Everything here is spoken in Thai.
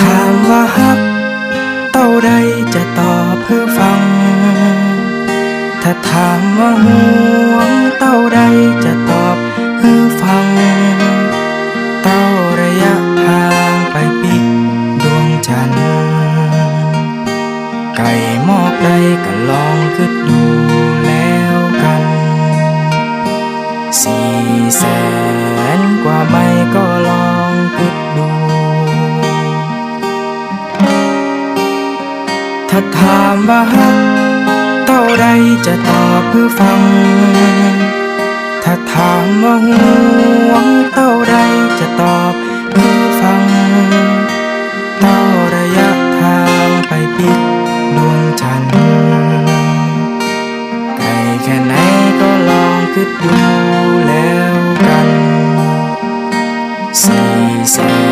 ถามว่าฮัก เต้าใดจะตอบเพื่อฟัง ถ้าถามว่าห่วง เต้าใดจะตอบเพื่อฟัง เต้าระยะทางไปปิกดวงจันทร์ไก่หมอกใดก็ลองคิดดูแล้วกันสี่แสนกว่าไม่ก็ ถ้าถามว่าฮัก เท่าใดจะตอบเพื่อฟัง ถ้าถามว่าห่วงเท่าใดจะตอบเพื่อฟัง เท่าระยะทางไปปิดดวงจันทร์ไกลแค่ไหนก็ลองคิดดูแล้วกันสี่แสน